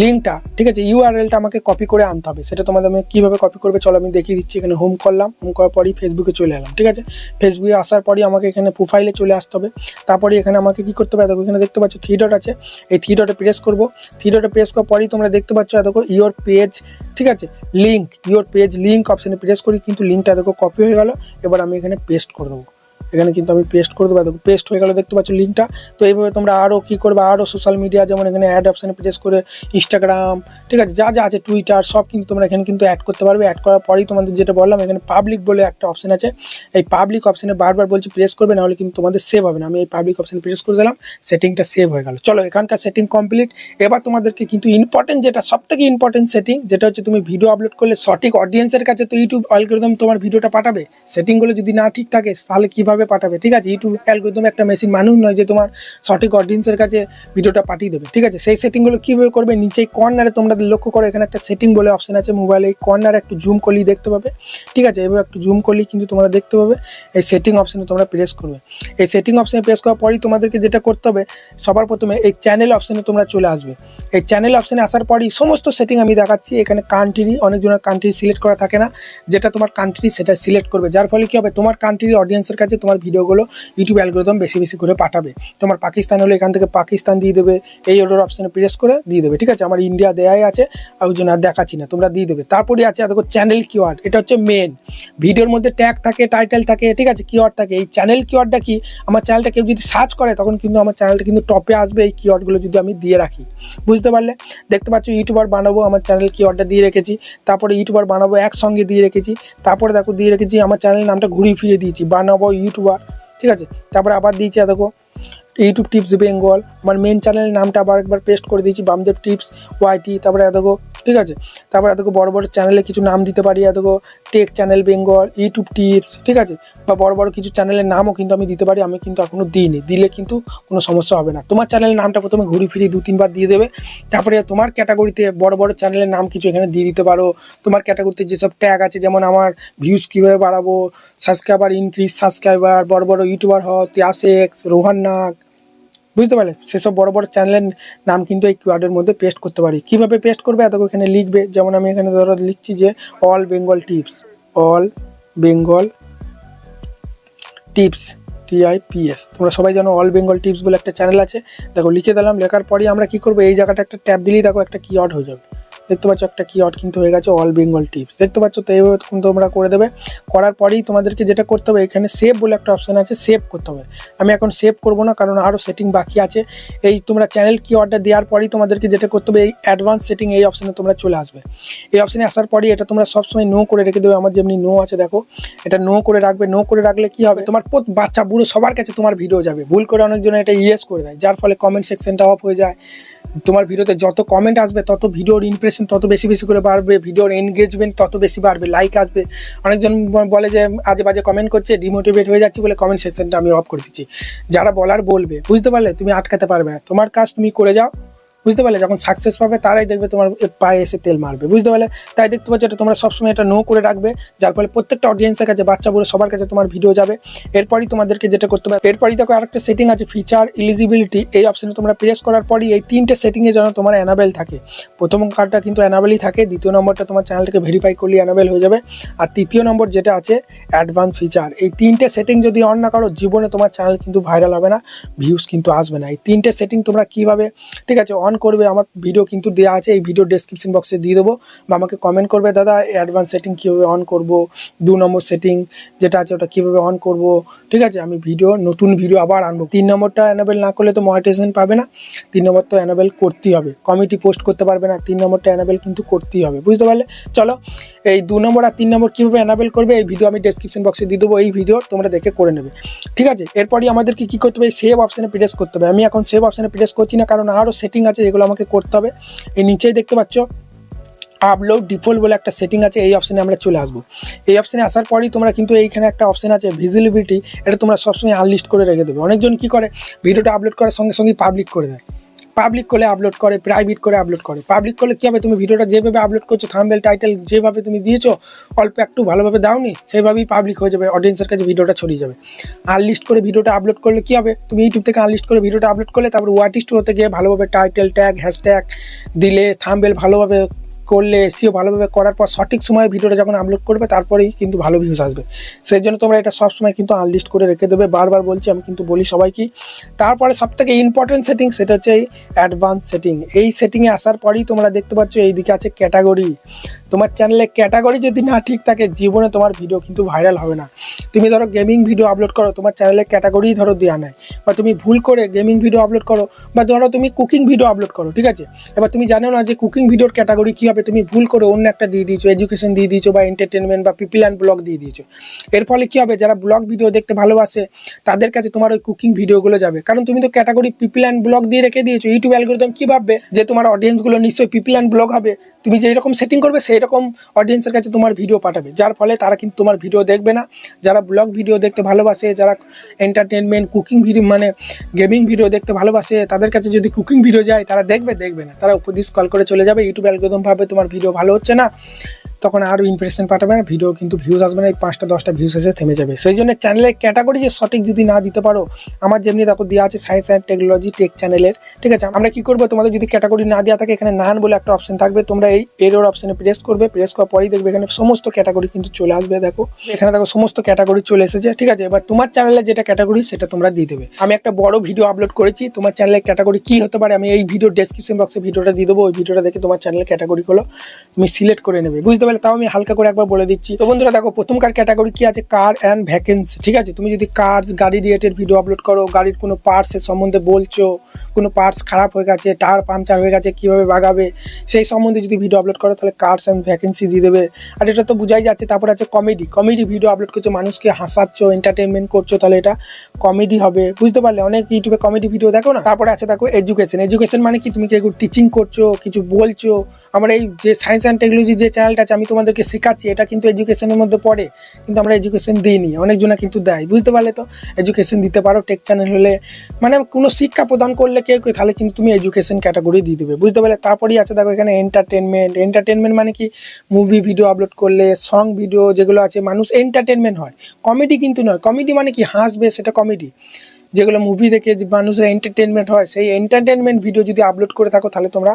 লিঙ্কটা ঠিক আছে? ইউআরএলটা আমাকে কপি করে আনতে হবে। সেটা তোমাদের আমি কীভাবে কপি করবে চলো আমি দেখিয়ে দিচ্ছি। এখানে হোম করলাম হোম করার পরই ফেসবুকে চলে এলাম, ঠিক আছে? ফেসবুকে আসার পরই আমাকে এখানে প্রোফাইলে চলে আসতে হবে। তারপরে এখানে আমাকে কী করতে হবে? এখানে দেখতে পাচ্ছ থ্রি ডট আছে। এই থ্রি ডটে প্রেস করব। থ্রি ডটে প্রেস করার পরই তোমরা দেখতে পাচ্ছ দেখো ইওর পেজ ঠিক আছে? লিঙ্ক ইওর পেজ লিঙ্ক অপশানে প্রেস করি, কিন্তু লিঙ্কটা দেখো কপি হয়ে গেল। এবার আমি এখানে পেস্ট করে দেবো। এখানে কিন্তু আমি পেস্ট করে দেবো। পেস্ট হয়ে গেলে দেখতে পাচ্ছ লিঙ্কটা তো এইভাবে তোমরা আরও কী করবে? আরও সোশ্যাল মিডিয়া যেমন এখানে অ্যাড অপশানে প্রেস করে ইনস্টাগ্রাম ঠিক আছে? যা যা আছে টুইটার সব কিন্তু তোমরা এখানে কিন্তু অ্যাড করতে পারবে। অ্যাড করার পরেই তোমাদের যেটা বললাম, এখানে পাবলিক বলে একটা অপশান আছে। এই পাবলিক অপশানে বারবার বলছি প্রেস করবে, নাহলে কিন্তু তোমাদের সেভ হবে না। আমি এই পাবলিক অপশানে প্রেস করে দিলাম সেটিংটা সেভ হয়ে গেল। চলো, এখানকার সেটিং কমপ্লিট এবার তোমাদেরকে কিন্তু ইম্পর্টেন্ট যেটা সব থেকে ইম্পর্টেন্ট সেটিং যেটা হচ্ছে তুমি ভিডিও আপলোড করলে সঠিক অডিয়েন্সের কাছে তো ইউটিউব অ্যালগোরিদম তোমার ভিডিওটা পাঠাবে। সেটিংগুলো যদি না ঠিক থাকে, তাহলে কীভাবে কীভাবে পাঠাবে, ঠিক আছে? ইউটিউব অ্যালগোরিদম একটা মেশিন মানুষ নয় যে তোমার সঠিক অডিয়েন্সের কাছে ভিডিওটা পাঠিয়ে দেবে, ঠিক আছে? সেই সেটিংগুলো কীভাবে করবে? নিচেই কর্নারে তোমরা লক্ষ্য করো, এখানে একটা সেটিং বলে অপশন আছে মোবাইলে এই কর্নারে একটু জুম করলেই দেখতে পাবে, ঠিক আছে? এভাবে একটু জুম করলেই কিন্তু তোমরা দেখতে পাবে, এই সেটিং অপশানে তোমরা প্রেস করবে। এই সেটিং অপশানে প্রেস করার পরই তোমাদেরকে যেটা করতে হবে, সবার প্রথমে এই চ্যানেল অপশানে তোমরা চলে আসবে। এই চ্যানেল অপশানে আসার পরই সমস্ত সেটিং আমি দেখাচ্ছি, এখানে কান্ট্রি অনেকজনের কান্ট্রি সিলেক্ট করা থাকে না, যেটা তোমার কান্ট্রি সেটা সিলেক্ট করবে। যার ফলে কী হবে? তোমার কান্ট্রির অডিয়েন্সের কাছে তোমার ভিডিওগুলো ইউটিউব অ্যালগোরিদম বেশি বেশি করে পাঠাবে। তোমার পাকিস্তান হলে এখান থেকে পাকিস্তান দিয়ে দেবে, এই অর্ডার অপশানে প্রেস করে দিয়ে দেবে, ঠিক আছে? আমার ইন্ডিয়া দেয়াই আছে ওই জন্য আর দেখাচ্ছি না, তোমরা দিয়ে দেবে। তারপরে আছে, দেখো চ্যানেল কিওয়ার্ড এটা হচ্ছে মেন ভিডিওর মধ্যে ট্যাগ থাকে টাইটেল থাকে, ঠিক আছে? কিওয়ার্ড থাকে, এই চ্যানেল কিওয়ার্ডটা কি? আমার চ্যানেলটা কেউ যদি সার্চ করে, তখন কিন্তু আমার চ্যানেলটা কিন্তু টপে আসবে, এই কিওয়ার্ডগুলো যদি আমি দিয়ে রাখি। বুঝতে পারলে? দেখতে পাচ্ছ ইউটিউবার বানাবো, আমার চ্যানেল কিওয়ার্ডটা দিয়ে রেখেছি। তারপরে ইউটিউবার বানাবো একসঙ্গে দিয়ে রেখেছি। তারপরে দেখো, দিয়ে রেখেছি, আমার চ্যানেলের নামটা ঘুরিয়ে ফিরিয়ে দিয়েছি। বানাবো ইউটিউবার ঠিক আছে? তারপরে আবার দিয়েছি দেখো, ইউটিউব টিপস বেঙ্গল। আমার মেন চ্যানেলের নামটা আবার একবার পেস্ট করে দিয়েছি, বামদেব টিপস ওয়াইটি তারপরে দেখো, ঠিক আছে? তারপরে দেখো, বড় বড় চ্যানেলে কিছু নাম দিতে পারি দেখো tech channel Bengal, YouTube tips, ঠিক আছে? বা বড় বড় কিছু চ্যানেলের নামও কিন্তু আমি দিতে পারি, আমি কিন্তু এখনও দিইনি। দিলে কিন্তু কোনো সমস্যা হবে না। তোমার চ্যানেলের নামটা প্রথমে ঘুরি ফিরি দু, তিনবার দিয়ে দেবে। তারপরে তোমার ক্যাটাগরিতে বড় বড় চ্যানেলের নাম কিছু এখানে দিয়ে দিতে পারো। তোমার ক্যাটাগরিতে যেসব ট্যাগ আছে, যেমন আমার ভিউজ কীভাবে বাড়াবো সাবস্ক্রাইবার ইনক্রিজ সাবস্ক্রাইবার বড় বড় ইউটিউবার হওয়া তিয়াসেক্স রোহান নাগ বুঝতে পারলে? সেসব বড় বড় চ্যানেলের নাম কিন্তু এই কিওয়ার্ডের মধ্যে পেস্ট করতে পারি। কীভাবে পেস্ট করবে? এত এখানে লিখবে। যেমন আমি এখানে ধরো লিখছি যে all Bengal tips all Bengal tips T I P S তোমরা সবাই জানো অল বেঙ্গল টিপস বলে একটা চ্যানেল আছে। দেখো, লিখে দিলাম, লেখার পরে আমরা কি করব? এই জায়গাটা একটা ট্যাপ দিলেই দেখো একটা কি অড হয়ে যাবে। দেখতে পাচ্ছ একটা কিওয়ার্ড কিন্তু হয়ে গেছে অল বেঙ্গল টিপস দেখতে পাচ্ছ তো এইভাবে তোমরা করে দেবে। করার পরেই তোমাদেরকে যেটা করতে হবে, এখানে সেভ বলে একটা অপশান আছে সেভ করতে হবে। আমি এখন সেভ করব না, কারণ আরও সেটিং বাকি আছে। এই তোমরা চ্যানেল কিওয়ার্ডটা দেওয়ার পরেই তোমাদেরকে যেটা করতে হবে, এই অ্যাডভান্স সেটিং এই অপশানে তোমরা চলে আসবে। এই অপশানে আসার পরেই এটা তোমরা সবসময় নো করে রেখে দেবে। আমার যেমনি নো আছে, দেখো, এটা নো করে রাখবে। নো করে রাখলে কি হবে? তোমার বাচ্চা বুড়ো সবার কাছে তোমার ভিডিও যাবে। ভুল করে অনেকজন এটা ইয়েস করে দেয়। যার ফলে কমেন্ট সেকশনটা অফ হয়ে যায়। তোমার ভিডিওতে যত কমেন্ট আসবে, তত ভিডিওর ইমপ্রেশন তত বেশি বেশি করে বাড়বে, ভিডিওর এনগেজমেন্ট তত বেশি বাড়বে লাইক আসবে। অনেকজন বলে যে, আজে বাজে কমেন্ট করছে ডিমোটিভেট হয়ে যাচ্ছে বলে কমেন্ট সেকশনটা আমি অফ করে দিচ্ছি। যারা বলার বলবে, বুঝতে পারলে তুমি আটকাতে পারবে না। তোমার কাজ তুমি করে যাও। বুঝতে পারলে যখন সাকসেস পাবে, তারাই দেখবে তোমার পায়ে এসে তেল মারবে, বুঝতে পারলে? তাই দেখতে পাচ্ছ এটা তোমরা সবসময় এটা নো করে রাখবে, যার ফলে প্রত্যেকটা অডিয়েন্সের কাছে বাচ্চা বুড়ো সবার কাছে তোমার ভিডিও যাবে। এরপরই তোমাদেরকে যেটা করতে হবে, এরপরই দেখো আরেকটা সেটিং আছে ফিচার ইলিজিবিলিটি এই অপশানে তোমরা প্রেস করার পরই এই তিনটে সেটিংয়ে যেন তোমার অ্যানাবেল থাকে। প্রথম কার্ডটা কিন্তু অ্যানাবেলই থাকে, দ্বিতীয় নম্বরটা তোমার চ্যানেলটাকে ভেরিফাই করলে অ্যানাবেল হয়ে যাবে। আর তৃতীয় নম্বর যেটা আছে অ্যাডভান্স ফিচার এই তিনটে সেটিং যদি অন না করো, জীবনে তোমার চ্যানেল কিন্তু ভাইরাল হবে না ভিউজ কিন্তু আসবে না। এই তিনটে সেটিং তোমরা কীভাবে, ঠিক আছে অন করবে, আমার ভিডিও কিন্তু দেওয়া আছে, এই ভিডিও ডেসক্রিপশন বক্সে দিয়ে দেবো। বা আমাকে কমেন্ট করবে, দাদা অ্যাডভান্স সেটিং কীভাবে অন করব? দু নম্বর সেটিং যেটা আছে ওটা কীভাবে অন করব? ঠিক আছে, আমি ভিডিও নতুন ভিডিও আবার আনব। তিন নম্বরটা অ্যানাবেল না করলে তো মনিটাইজেশন পাবে না। তিন নম্বর তো অ্যানাবেল করতেই হবে। কমিটি পোস্ট করতে পারবে না, তিন নম্বরটা অ্যানাবেল কিন্তু করতেই হবে। বুঝতে পারলে? চলো, এই দু নম্বর আর তিন নম্বর কীভাবে অ্যানাবেল করবে, এই ভিডিও আমি ডেসক্রিপশন বক্সে দিয়ে দেবো। এই ভিডিও তোমরা দেখে করে নেবে। ঠিক আছে, এরপরই আমাদেরকে কী করতে হবে? সেভ অপশানে প্রেস করতে হবে। আমি এখন সেভ অপশানে প্রেস করছি না, কারণ আরও সেটিং আছে যেগুলো আমাকে করতে হবে। এই নিচেই দেখতে পাচ্ছ আপলোড ডিফল্ট বলে একটা সেটিং আছে, এই অপশানে আমরা চলে আসব। এই অপশানে আসার পরই তোমরা কিন্তু এইখানে একটা অপশান আছে ভিজিবিলিটি এটা তোমরা সবসময় আনলিস্ট করে রেখে দেবে। অনেকজন কি করে ভিডিওটা আপলোড করার সঙ্গে সঙ্গে পাবলিক করে দেয়। পাবলিক করলে আপলোড করে প্রাইভেট করে আপলোড করে। পাবলিক করলে কী হবে? তুমি ভিডিওটা যেভাবে আপলোড করছ থাম্বেল টাইটেল যেভাবে তুমি দিয়েছ, অল্প একটু ভালোভাবে দাওনি, সেভাবেই পাবলিক হয়ে যাবে অডিয়েন্সের কাছে ভিডিওটা ছড়িয়ে যাবে। আনলিস্ট করে ভিডিওটা আপলোড করলে কী হবে? তুমি ইউটিউব থেকে আনলিস্ট করে ভিডিওটা আপলোড করলে, তারপর ওয়াটিস্ট হতে গিয়ে ভালোভাবে টাইটেল ট্যাগ হ্যাশট্যাগ দিলে থাম্বেল ভালোভাবে করলে এসিও ভালোভাবে করার পর সঠিক সময়ে ভিডিওটা যখন আপলোড করবে, তারপরেই কিন্তু ভালো ভিউজ আসবে। সেই জন্য তোমরা এটা সবসময় কিন্তু আনলিস্ট করে রেখে দেবে। বারবার বলছি, আমি কিন্তু বলি সবাইকে। তারপরে সব থেকে ইম্পর্টেন্ট সেটিং সেটা হচ্ছে এই অ্যাডভান্স সেটিং এই সেটিংয়ে আসার পরেই তোমরা দেখতে পাচ্ছ, এইদিকে আছে ক্যাটাগরি তোমার চ্যানেলে ক্যাটাগরি যদি না ঠিক থাকে, জীবনে তোমার ভিডিও কিন্তু ভাইরাল হবে না। তুমি ধরো গেমিং ভিডিও আপলোড করো, তোমার চ্যানেলে ক্যাটাগরি ধরো দেওয়া নাই। বা তুমি ভুল করে গেমিং ভিডিও আপলোড করো, বা ধরো তুমি কুকিং ভিডিও আপলোড করো, ঠিক আছে? এবার তুমি জানো না যে কুকিং ভিডিওর ক্যাটাগরি কী হবে? তুমি ভুল করে অন্য একটা দিয়ে দিয়েছ এডুকেশন দিয়ে দিয়েছ, বা এন্টারটেনমেন্ট বা পিপিল অ্যান্ড ব্লগ দিয়ে দিয়েছ। এর ফলে কী হবে? যারা ব্লগ ভিডিও দেখতে ভালোবাসে, তাদের কাছে তোমার ওই কুকিং ভিডিওগুলো যাবে। কারণ তুমি তো ক্যাটাগরি পিপিল অ্যান্ড ব্লগ দিয়ে রেখে দিয়েছ। ইউটিউব অ্যালগোরিদম কী ভাববে? যে তোমার অডিয়েন্সগুলো নিশ্চয়ই পিপিল অ্যান্ড ব্লগ হবে। তুমি যেই রকম সেটিং করবে, সেই রকম অডিয়েন্সের কাছে তোমার ভিডিও পাঠাবে। যার ফলে তারা কিন্তু তোমার ভিডিও দেখবে না। যারা ব্লগ ভিডিও দেখতে ভালোবাসে, যারা এন্টারটেনমেন্ট কুকিং ভিডিও মানে গেমিং ভিডিও দেখতে ভালোবাসে, তাদের কাছে যদি কুকিং ভিডিও যায়, তারা দেখবে দেখবে না। তারা উপদেশ কল করে চলে যাবে। ইউটিউব অ্যালগোদমভাবে তোমার ভিডিও ভালো হচ্ছে না। তখন আরও ইমপ্রেশন পাঠাবে না ভিডিও কিন্তু ভিউজ আসবে না, এই পাঁচটা, দশটা ভিউজ এসে থেমে যাবে। সেই জন্য চ্যানেলের ক্যাটাগরি যে সঠিক যদি না দিতে পারো, আমার যেমনি তারপর দেওয়া আছে সায়েন্স অ্যান্ড টেকনোলজি টেক চ্যানেলের ঠিক আছে? আমরা কি করব? তোমাদের যদি ক্যাটাগরি না দেওয়া থাকে, এখানে নান বলে একটা অপশন থাকবে। তোমরা এই এরোর অপশনে প্রেস করবে প্রেস করার পরেই দেখবে এখানে সমস্ত ক্যাটাগরি কিন্তু চলে আসবে, দেখো। এখানে দেখো সমস্ত ক্যাটাগরি চলে এসেছে, ঠিক আছে? এবার তোমার চ্যানেলে যেটা ক্যাটাগরি সেটা তোমরা দিয়ে দেবে। আমি একটা বড় ভিডিও আপলোড করেছি, তোমার চ্যানেলের ক্যাটাগরি কি হতে পারে, আমি এই ভিডিও ডেসক্রিপশন বক্সে ভিডিওটা দিয়ে দেবো, ওই ভিডিওটা দেখে তোমার চ্যানেলের ক্যাটাগরিগুলো তুমি সিলেক্ট করে নেবে, বুঝতে পারলে তাও আমি হালকা করে একবার বলে দিচ্ছি। তো বন্ধুরা দেখো, প্রথমকার ক্যাটাগরি কি আছে? কার অ্যান্ড ভ্যাকেন্সি ঠিক আছে? তুমি যদি কার্স গাড়ি রিলেটেড ভিডিও আপলোড করো, গাড়ির কোনো পার্টসের সম্বন্ধে বলছো, কোনো পার্টস খারাপ হয়ে গেছে টায়ার পাংচার হয়ে গেছে, কীভাবে বাগাবে, সেই সম্বন্ধে যদি ভিডিও আপলোড করো, তাহলে কার্স অ্যান্ড ভ্যাকেন্সি দিয়ে দেবে। আর এটা তো বোঝাই যাচ্ছে, তারপর আছে কমেডি কমেডি ভিডিও আপলোড করছ, মানুষকে হাসাচ্ছ এন্টারটেনমেন্ট করছ, তাহলে এটা কমেডি হবে। বুঝতে পারলে? অনেক ইউটিউবে কমেডি ভিডিও দেখো না? তারপরে আছে দেখো এডুকেশন এডুকেশন মানে কি? তুমি কি টিচিং করছ, কিছু বলছো? আমার এই যে সায়েন্স অ্যান্ড টেকনোলজি যে চ্যানেলটা আছে আমি তোমাদেরকে শেখাচ্ছি, এটা কিন্তু এডুকেশনের মধ্যে পড়ে, কিন্তু আমরা এডুকেশন দিইনি। অনেকজনা কিন্তু দেয়, বুঝতে পারলে তো? এডুকেশন দিতে পারো টেক চ্যানেল হলে মানে কোনো শিক্ষা প্রদান করলে কেউ তাহলে কিন্তু তুমি এডুকেশন ক্যাটাগরি দিয়ে দেবে, বুঝতে পারলে? তারপরেই আছে, দেখো এখানে এন্টারটেনমেন্ট এন্টারটেনমেন্ট মানে কি? মুভি ভিডিও আপলোড করলে সং ভিডিও যেগুলো আছে, মানুষ এন্টারটেনমেন্ট হয়। কমেডি কিন্তু নয় কমেডি মানে কি? হাসবে, সেটা কমেডি যেগুলো মুভি দেখে যে মানুষের এন্টারটেনমেন্ট হয়, সেই এন্টারটেনমেন্ট ভিডিও যদি আপলোড করে থাকো, তাহলে তোমরা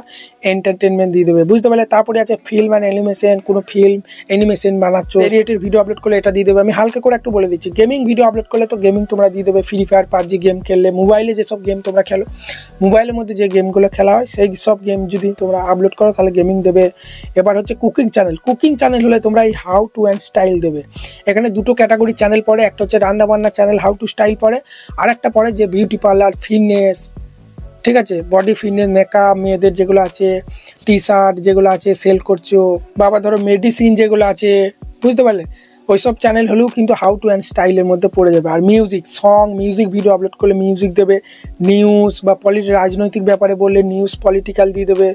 এন্টারটেনমেন্ট দিয়ে দেবে। বুঝতে পারলে? তারপরে আছে ফিল্ম অ্যান্ড অ্যানিমেশন কোনো ফিল্ম অ্যানিমেশন বানাচ্ছ। রিলেটেড ভিডিও আপলোড করলে এটা দিয়ে দেবে। আমি হালকা করে একটু বলে দিচ্ছি। গেমিং ভিডিও আপলোড করলে তো গেমিং তোমরা দিয়ে দেবে। ফ্রি ফায়ার পাবজি গেম খেললে মোবাইলে যেসব গেম তোমরা খেলো মোবাইলের মধ্যে যে গেমগুলো খেলা হয়, সেই সব গেম যদি তোমরা আপলোড করো, তাহলে গেমিং দেবে। এবার হচ্ছে কুকিং চ্যানেল কুকিং চ্যানেল হলে তোমরা এই হাউ টু অ্যান্ড স্টাইল দেবে। এখানে দুটো ক্যাটাগরি চ্যানেল পড়ে। একটা হচ্ছে রান্না বান্না চ্যানেল হাউ টু স্টাইল পড়ে। আর একটা পড়ে যে বিউটি পার্লার ফিটনেস ঠিক আছে? বডি ফিটনেস মেকআপ মেয়েদের যেগুলো আছে টি শার্ট যেগুলো আছে সেল করছ, বাবা ধরো মেডিসিন যেগুলো আছে, বুঝতে পারলে? ওইসব চ্যানেল হলেও কিন্তু হাউ টু অ্যান্ড স্টাইলের মধ্যে পড়ে যাবে। আর music song music video upload করলে মিউজিক দেবে নিউজ বা পলি রাজনৈতিক ব্যাপারে বললে নিউজ পলিটিক্যাল দিয়ে দেবে।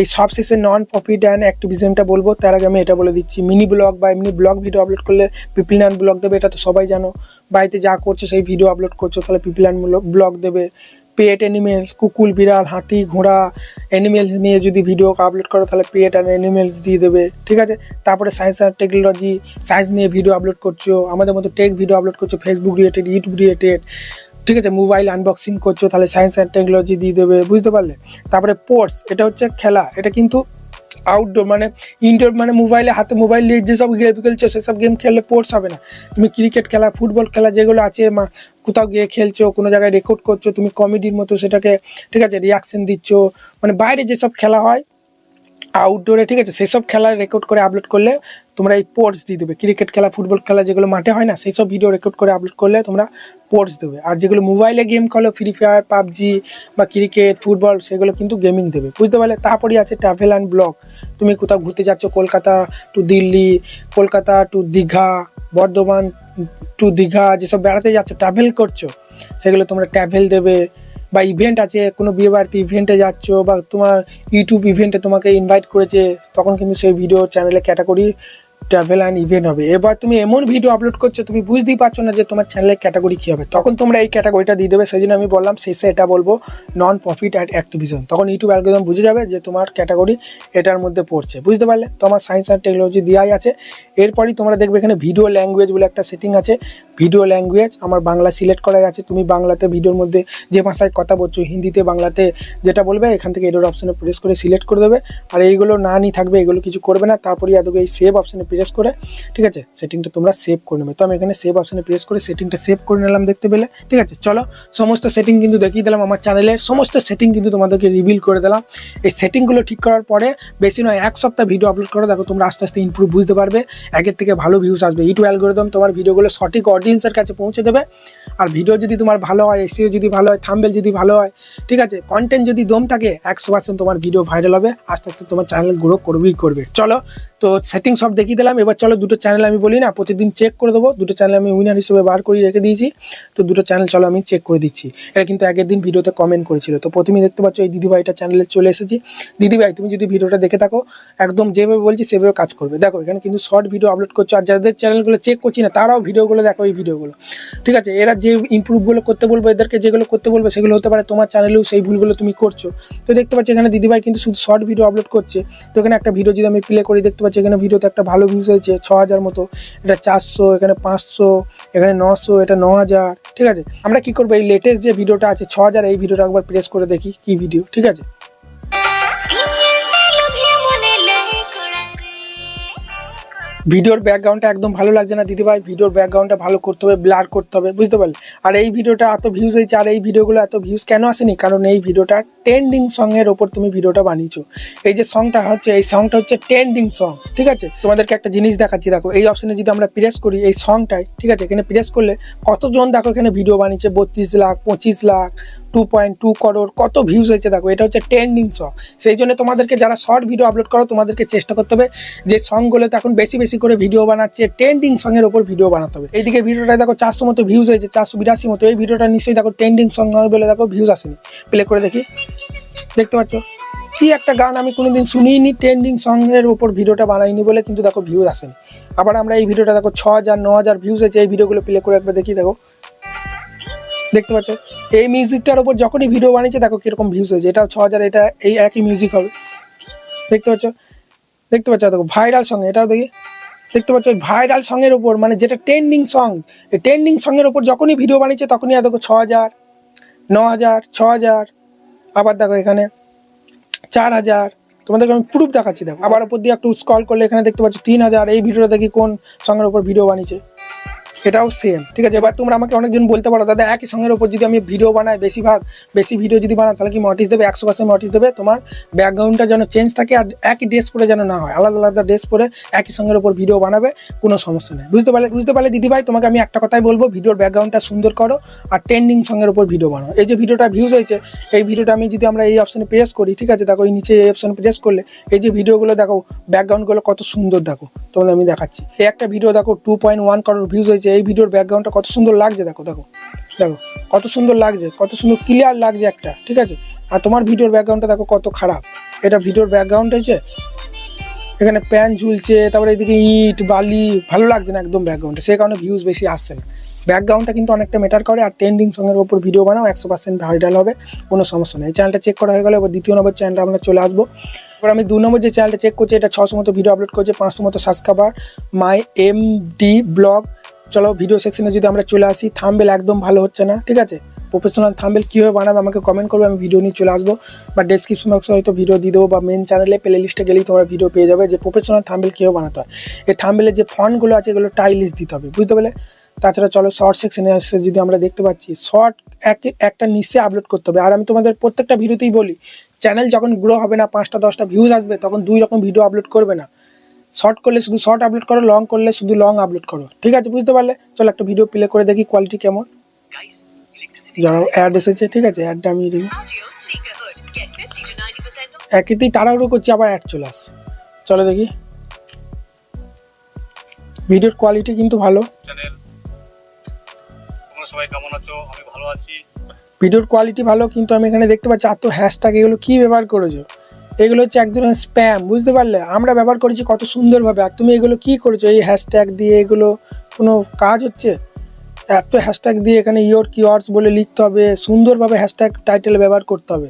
এই সব শেষে নন প্রফিট অ্যান্ড অ্যাক্টিভিজমটা বলব, তার আগে আমি এটা বলে দিচ্ছি। মিনি ব্লগ বা এমনি ব্লগ ভিডিও আপলোড করলে পিপিলান ব্লগ দেবে, এটা তো সবাই জানো। বাড়িতে যা করছ, সেই ভিডিও আপলোড করছ, তাহলে পিপিলান ব্লগ দেবে। পেট অ্যানিমেলস কুকুর, বিড়াল, হাতি, ঘোড়া অ্যানিমেলস নিয়ে যদি ভিডিও আপলোড করো, তাহলে পেট অ্যান্ড অ্যানিমেলস দিয়ে দেবে, ঠিক আছে? তারপরে সায়েন্স আর টেকনোলজি সায়েন্স নিয়ে ভিডিও আপলোড করছ, আমাদের মতো টেক ভিডিও আপলোড করছ ফেসবুক রিলেটেড ইউটিউব রিলেটেড ঠিক আছে? মোবাইল আনবক্সিং করছ, তাহলে সায়েন্স অ্যান্ড টেকনোলজি দিয়ে দেবে, বুঝতে পারলে? তারপরে স্পোর্টস এটা হচ্ছে খেলা, এটা কিন্তু আউটডোর মানে ইনডোর মানে মোবাইলে হাতে মোবাইল নিয়ে যেসব গেম খেলছো সেসব গেম খেললে পোর্টস হবে না। তুমি ক্রিকেট খেলা ফুটবল খেলা যেগুলো আছে কোথাও গিয়ে খেলছো, কোনো জায়গায় রেকর্ড করছ, তুমি কমেডির মতো সেটাকে, ঠিক আছে রিয়াকশন দিচ্ছ মানে বাইরে যেসব খেলা হয় আউটডোরে ঠিক আছে সেসব খেলা রেকর্ড করে আপলোড করলে তোমরা এই পোর্টস দিয়ে দেবে। ক্রিকেট খেলা ফুটবল খেলা যেগুলো মাঠে হয় না, সেই সব ভিডিও রেকর্ড করে আপলোড করলে তোমরা পোর্টস দেবে। আর যেগুলো মোবাইলে গেম খেলো ফ্রি ফায়ার পাবজি বা ক্রিকেট ফুটবল সেগুলো কিন্তু গেমিং দেবে। বুঝতে পারলে? তারপরেই আছে ট্রাভেল অ্যান্ড ব্লগ তুমি কোথাও ঘুরতে যাচ্ছ, Kolkata to Delhi, Kolkata to Digha, Bardhaman to Digha, যেসব বেড়াতে যাচ্ছ ট্রাভেল করছ, সেগুলো তোমরা ট্রাভেল দেবে। বা ইভেন্ট আছে, কোনো বিয়ে বাড়িতে ইভেন্টে যাচ্ছ বা তোমার ইউটিউব ইভেন্টে তোমাকে ইনভাইট করেছে, তখন কিন্তু সেই ভিডিও চ্যানেলে ক্যাটাগরি ট্রাভেল অ্যান্ড ইভেন্ট হবে। এবার তুমি এমন ভিডিও আপলোড করছ, তুমি বুঝতেই পারছ না যে তোমার চ্যানেলের ক্যাটাগরি কী হবে। তখন তোমরা এই ক্যাটাগরিটা দিয়ে দেবে সেই জন্য আমি বললাম, শেষে এটা বলব নন প্রফিট অ্যান্ড অ্যাক্টিভিশন তখন ইউটিউব অ্যালগোরিদম বুঝে যাবে যে তোমার ক্যাটাগরি এটার মধ্যে পড়ছে। বুঝতে পারলে? তোমার সায়েন্স অ্যান্ড টেকনোলজি দেওয়াই আছে। এরপরই তোমরা দেখবে এখানে ভিডিও ল্যাঙ্গুয়েজ বলে একটা সেটিং আছে। ভিডিও ল্যাঙ্গুয়েজ আমার বাংলা সিলেক্ট করা আছে। তুমি বাংলাতে ভিডিওর মধ্যে যে ভাষায় কথা বলছো, হিন্দিতে, বাংলাতে যেটা বলবে, এখান থেকে এডোর অপশানে প্রেস করে সিলেক্ট করে দেবে। আর এইগুলো না নিয়ে থাকবে, এগুলো কিছু করবে না তারপরে আদৌ এই সেভ অপশানে প্রেস করে, ঠিক আছে? সেটিংটা তোমরা সেভ করে নেবে। তো আমি এখানে সেভ অপশানে প্রেস করে সেটিংটা সেভ করে নিলাম দেখতে পেলে, ঠিক আছে? চলো, সমস্ত সেটিং কিন্তু দেখিয়ে দিলাম আমার চ্যানেলের সমস্ত সেটিং কিন্তু তোমাদেরকে রিভিল করে দিলাম। এই সেটিংগুলো ঠিক করার পরে বেশি নয়, এক সপ্তাহ ভিডিও আপলোড করো, দেখো তোমরা আস্তে আস্তে ইমপ্রুভ বুঝতে পারবে। একের থেকে ভালো ভিউজ আসবে। ইউটিউব অ্যালগোরিদম তোমার ভিডিওগুলো সঠিক অডিয়েন্সের কাছে পৌঁছে দেবে। আর ভিডিও যদি তোমার ভালো হয় এসিও যদি ভালো হয় থাম্বেল যদি ভালো হয়, ঠিক আছে? কন্টেন্ট যদি দম থাকে, একশো পার্সেন্ট তোমার ভিডিও ভাইরাল হবে। আস্তে আস্তে তোমার চ্যানেল গ্রো করবেই করবে। চলো তো সেটিং সব দেখিয়ে দিলাম। এবার চলো দুটো চ্যানেল আমি বলি না, প্রতিদিন চেক করে দেবো। দুটো চ্যানেল আমি উইনার হিসেবে বার করে রেখে দিয়েছি। তো দুটো চ্যানেল চলো আমি চেক করে দিচ্ছি। এটা কিন্তু আগের দিন ভিডিওতে কমেন্ট করেছিল। তো প্রথমেই দেখতে পাচ্ছ, এই দিদিভাইটা চ্যানেলে চলে এসেছি। দিদিভাই, তুমি যদি ভিডিওটা দেখে থাকো, একদম যেভাবে বলছি সেভাবে কাজ করবে। দেখো, এখানে কিন্তু শর্ট ভিডিও আপলোড করছ। আর যাদের চ্যানেলগুলো চেক করছি না, তারাও ভিডিওগুলো দেখো, এই ভিডিওগুলো ঠিক আছে? এরা যে ইমপ্রুভগুলো করতে বলব, এদেরকে যেগুলো করতে বলবে, সেগুলো হতে পারে তোমার চ্যানেলেও সেই ভুলগুলো তুমি করছ। তো দেখতে পাচ্ছি, এখানে দিদিভাই কিন্তু শুধু শর্ট ভিডিও আপলোড করছে। তো এখানে একটা ভিডিও যদি আমি প্লে করি, দেখতে পাচ্ছি এখানে ভিডিওতে একটা ভালো ভিউজ হয়েছে ছ হাজার মতো। এটা চারশো, এখানে পাঁচশো, এখানে নশো, এটা ন হাজার ঠিক আছে? আমরা কি করব? এই লেটেস্ট যে ভিডিওটা আছে ছ হাজার এই ভিডিওটা একবার প্রেস করে দেখি কি ভিডিও ঠিক আছে? ভিডিওর ব্যাকগ্রাউন্ডটা একদম ভালো লাগছে না দিদিভাই ভিডিওর ব্যাকগ্রাউন্ডটা ভালো করতে হবে ব্লার করতে হবে, বুঝতে পারলে? আর এই ভিডিওটা এত ভিউজ হয়েছে, আর এই ভিডিওগুলো এত ভিউজ কেন আসেনি? কারণ এই ভিডিওটা ট্রেন্ডিং সঙ্গের ওপর তুমি ভিডিওটা বানিয়েছো। এই যে সংটা হচ্ছে, এই সংটা হচ্ছে ট্রেন্ডিং সং ঠিক আছে? তোমাদেরকে একটা জিনিস দেখাচ্ছি, দেখো, এই অপশনে যদি আমরা প্রেস করি, এই সংটাই ঠিক আছে? এখানে প্রেস করলে কতজন, দেখো, এখানে ভিডিও বানিয়েছে, বত্রিশ লাখ, পঁচিশ lakh two point two crore কত ভিউজ হয়েছে দেখো, এটা হচ্ছে ট্রেন্ডিং সং সেই জন্য তোমাদেরকে যারা শর্ট ভিডিও আপলোড করো, তোমাদেরকে চেষ্টা করতে হবে যে সংগুলোতে এখন বেশি বেশি করে ভিডিও বানাচ্ছে ট্রেন্ডিং সঙ্গের ওপর ভিডিও বানাতে হবে। এইদিকে ভিডিওটা দেখো, চারশো মতো ভিউজ হয়েছে, চারশো বিরাশি মতো। এই ভিডিওটা নিশ্চয়ই দেখো ট্রেন্ডিং সং বলে দেখো ভিউজ আসেনি। প্লে করে দেখি। দেখতে পাচ্ছ? কি একটা গান আমি কোনোদিন শুনিনি ট্রেন্ডিং সঙ্গের ওপর ভিডিওটা বানাইনি বলে, কিন্তু দেখো ভিউজ আসেনি। আবার আমরা এই ভিডিওটা দেখো, ছ হাজার, ন হাজার ভিউজ হয়েছে, এই ভিডিওগুলো প্লে করে একবার দেখি, দেখো। দেখতে পাচ্ছ? এই মিউজিকটার ওপর যখনই ভিডিও বানিয়েছে, দেখো কীরকম ভিউজ হয়েছে। এটাও ছ হাজার, এটা এই একই মিউজিক হবে। দেখতে পাচ্ছ? দেখতে পাচ্ছ? দেখো ভাইরাল সঙ্গে এটাও দেখি। দেখতে পাচ্ছ? ভাইরাল সঙ্গের ওপর মানে যেটা ট্রেন্ডিং সং এই ট্রেন্ডিং সঙ্গের ওপর যখনই ভিডিও বানিয়েছে, তখনই দেখো ছ হাজার, ন হাজার, ছ হাজার, আবার দেখো এখানে চার হাজার। তোমাদেরকে আমি প্রুফ দেখাচ্ছি, দেখো। আবার ওপর দিয়ে একটু স্কল করলে এখানে দেখতে পাচ্ছ, তিন হাজার। এই ভিডিওটা দেখি কোন সঙ্গের ওপর ভিডিও বানিয়েছে। এটাও সেম ঠিক আছে? এবার তোমরা আমাকে অনেকজন বলতে পারো, দাদা, একই সঙ্গের ওপর যদি আমি ভিডিও বানাই বেশিরভাগ, বেশি ভিডিও যদি বানাও, তাহলে কি মটিস দেবে? একশো পার্সেন্ট মটিস দেবে? তোমার ব্যাকগ্রাউন্ডটা যেন চেঞ্জ থাকে আর একই ড্রেস পরে যেন না হয়। আলাদা আলাদা ড্রেস পরে একই সঙ্গের ওপর ভিডিও বানাবে, কোনো সমস্যা নেই। বুঝতে পারলে বুঝতে পারলে দিদিভাই, তোমাকে আমি একটা কথাই বলব ভিডিওর ব্যাকগ্রাউন্ডটা সুন্দর করো আর ট্রেন্ডিং সঙ্গের ওপর ভিডিও বানাও। এই যে ভিডিওটা ভিউজ হয়েছে, এই ভিডিওটা আমি যদি আমরা এই অপশানে প্রেস করি, ঠিক আছে? দেখো, এই নিচে এই অপশানে প্রেস করলে, এই যে ভিডিওগুলো দেখো ব্যাকগ্রাউন্ডগুলো কত সুন্দর দেখো। তোমাদের আমি দেখাচ্ছি। এই একটা ভিডিও দেখো two point one crore views হয়েছে। এই ভিডিওর ব্যাকগ্রাউন্ডটা কত সুন্দর লাগছে, দেখো দেখো দেখো, কত সুন্দর লাগছে, কত সুন্দর ক্লিয়ার লাগছে একটা, ঠিক আছে? আর তোমার ভিডিওর ব্যাকগ্রাউন্ডটা দেখো কত খারাপ। এটা ভিডিওর ব্যাকগ্রাউন্ড হয়েছে? এখানে প্যান ঝুলছে, তারপরে এদিকে ইট, বালি, ভালো লাগছে না একদম ব্যাকগ্রাউন্ডে সেই কারণে ভিউজ বেশি আসছে না। ব্যাকগ্রাউন্ডটা কিন্তু অনেকটা ম্যাটার করে, আর ট্রেন্ডিং সঙ্গের ওপর ভিডিও বানাও, একশো পার্সেন্ট ভাইরাল হবে, কোনো সমস্যা নেই। চ্যানেলটা চেক করা হয়ে গেলে এবার দ্বিতীয় নম্বর চ্যানেলটা আমরা চলে আসব। এবার আমি দু নম্বর যে চ্যানেলটা চেক করছি, এটা ছশো মতো ভিডিও আপলোড করছে, পাঁচশো মতো subscriber my M D vlog চলো ভিডিও সেকশনে যদি আমরা চলে আসি থাম্বেল একদম ভালো হচ্ছে না, ঠিক আছে? প্রফেশনাল থাম্বেল কীভাবে বানাবে আমাকে কমেন্ট করবে, আমি ভিডিও নিয়ে চলে আসব। বা ডেসক্রিপশন বক্সে হয়তো ভিডিও দিয়ে দেবো, বা মেন চ্যানেলে প্লে লিস্টে গেলেই তোমরা ভিডিও পেয়ে যাবে যে প্রফেশনাল থাম্বেল কীভাবে বানাতে হয়। এই থাম্বেলের যে ফন্টগুলো আছে, এগুলো টাইলিশ দিতে হবে, বুঝতে পারলে তাছাড়া চলো শর্ট সেকশনে আসছে যদি আমরা দেখতে পাচ্ছি শর্ট এক, একটা নিচে আপলোড করতে হবে। আর আমি তোমাদের প্রত্যেকটা ভিডিওতেই বলি চ্যানেল যখন গ্রো হবে না, পাঁচটা, দশটা ভিউজ আসবে, তখন দুই রকম ভিডিও আপলোড করবে না। শর্ট করলে শুধু শর্ট আপলোড করো লং করলে শুধু লং আপলোড করো। ঠিক আছে বুঝতে পারলে? চলো একটা ভিডিও প্লে করে দেখি কোয়ালিটি কেমন। যারা অ্যাড এসেছে ঠিক আছে অ্যাডটা আমি দিই Audio Sneaker Hood. Get 50 to 90% off. একইতেই তাড়াহুড়ো করছি আবার অ্যাড চলে আস চলো দেখি। ভিডিওর কোয়ালিটি কিন্তু ভালো। সবাই কেমন আছো? আমি ভালো আছি। ভিডিওর কোয়ালিটি ভালো কিন্তু আমি এখানে দেখতে পাচ্ছি এত হ্যাশট্যাগ এগুলো কী ব্যবহার করেছ? এগুলো হচ্ছে এক ধরনের স্প্যাম বুঝতে পারলে? আমরা ব্যবহার করেছি কত সুন্দরভাবে। আর তুমি এগুলো কী করেছ? এই হ্যাশট্যাগ দিয়ে এগুলো কোনো কাজ হচ্ছে? এত হ্যাশট্যাগ দিয়ে এখানে ইয়োর কিওয়ার্ডস বলে লিখতে হবে, সুন্দরভাবে হ্যাশট্যাগ টাইটেল ব্যবহার করতে হবে।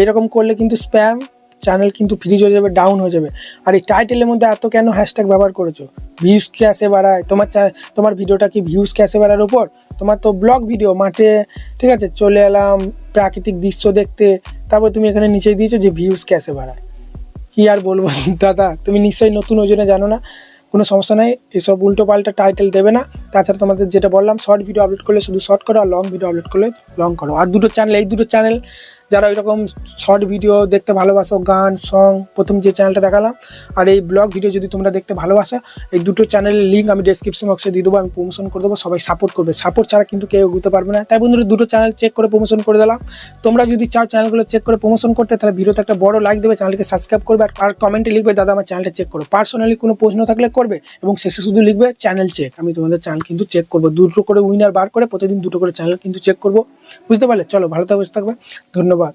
এরকম করলে কিন্তু স্প্যাম চ্যানেল কিন্তু ফ্রিজ হয়ে যাবে ডাউন হয়ে যাবে। আর এই টাইটেলের মধ্যে এত কেন হ্যাশট্যাগ ব্যবহার করেছ? ভিউজ ক্যাসে বাড়ায়? তোমার তোমার ভিডিওটা কি ভিউজ ক্যাসে বাড়ার ওপর তোমার তো ব্লগ ভিডিও মাঠে, ঠিক আছে? চলে এলাম প্রাকৃতিক দৃশ্য দেখতে। তারপর তুমি এখানে নিচে দিয়েছ যে ভিউজ ক্যাসে বাড়ায়। কী আর বলব? দাদা, তুমি নিশ্চয়ই নতুন ওই জন্য জানো না। কোনো সমস্যা নেই, এসব উল্টো পাল্টা টাইটেল দেবে না। তাছাড়া তোমাদের যেটা বললাম শর্ট ভিডিও আপলোড করলে শুধু শর্ট করো আর লং ভিডিও আপলোড করলে লং করো। আর দুটো চ্যানেল এই দুটো চ্যানেল যারা এরকম শর্ট ভিডিও দেখতে ভালোবাসো, গান সং প্রথম যে চ্যানেলটা দেখালাম, আর এই ব্লগ ভিডিও যদি তোমরা দেখতে ভালোবাসো, এই দুটো চ্যানেলের লিঙ্ক আমি ডেসক্রিপশন বক্সে দিয়ে দেবো, আমি প্রমোশন করে দেবো, সবাই সাপোর্ট করবে। সাপোর্ট ছাড়া কিন্তু কেউ এগোতে পারবে না। তাই বন্ধুরা, দুটো চ্যানেল চেক করে প্রমোশন করে দিলাম। তোমরা যদি চাও চ্যানেলগুলো চেক করে প্রমোশন করতে, তাহলে ভিডিওতে একটা বড় লাইক দেবে চ্যানেলকে সাবস্ক্রাইব করবে, আর কমেন্টে লিখবে, দাদা, আমার চ্যানেলটা চেক করো। পার্সোনালি কোনো প্রশ্ন থাকলে করবে, এবং শেষে শুধু লিখবে চ্যানেল চেক আমি তোমাদের চ্যানেল কিন্তু চেক করব। দুটো করে উইনার বার করে প্রতিদিন দুটো করে চ্যানেল কিন্তু চেক করব। বুঝতে পারলে? চলো ভালো থাকবে থাকবে। ধন্যবাদ।